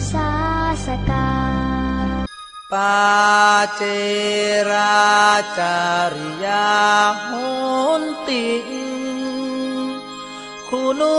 शास पाचेराचर्या हन्ति। कुनो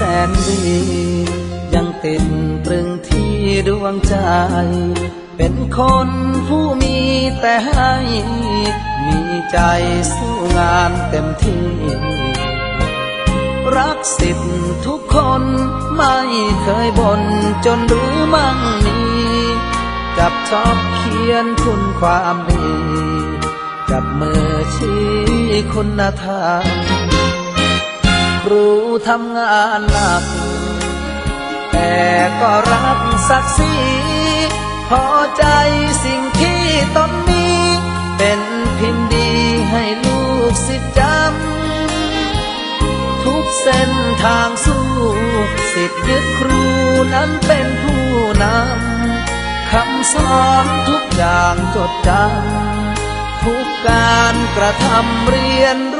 สนดี ยังติดตรึงที่ดวงใจ เป็นคนผู้มีแต่ให้ มีใจสู้งานเต็มที่ รักสิทธิ์ทุกคนไม่เคยบ่นจนรู้มั่งมีจับชอบเขียนคุณความดีจับมือชี้คุณธรรม ครูทำงานหนัก แต่ก็รักศักดิ์ศรีพอใจสิ่งที่ตนมีเป็นพิมพ์ดีให้ลูกศิจำ ทุกเส้นทางสู้สิทธิ์ยึดครูนั้นเป็นผู้นำ คำสอนทุกอย่างจดจำ ทุกการกระทำเรียนรู้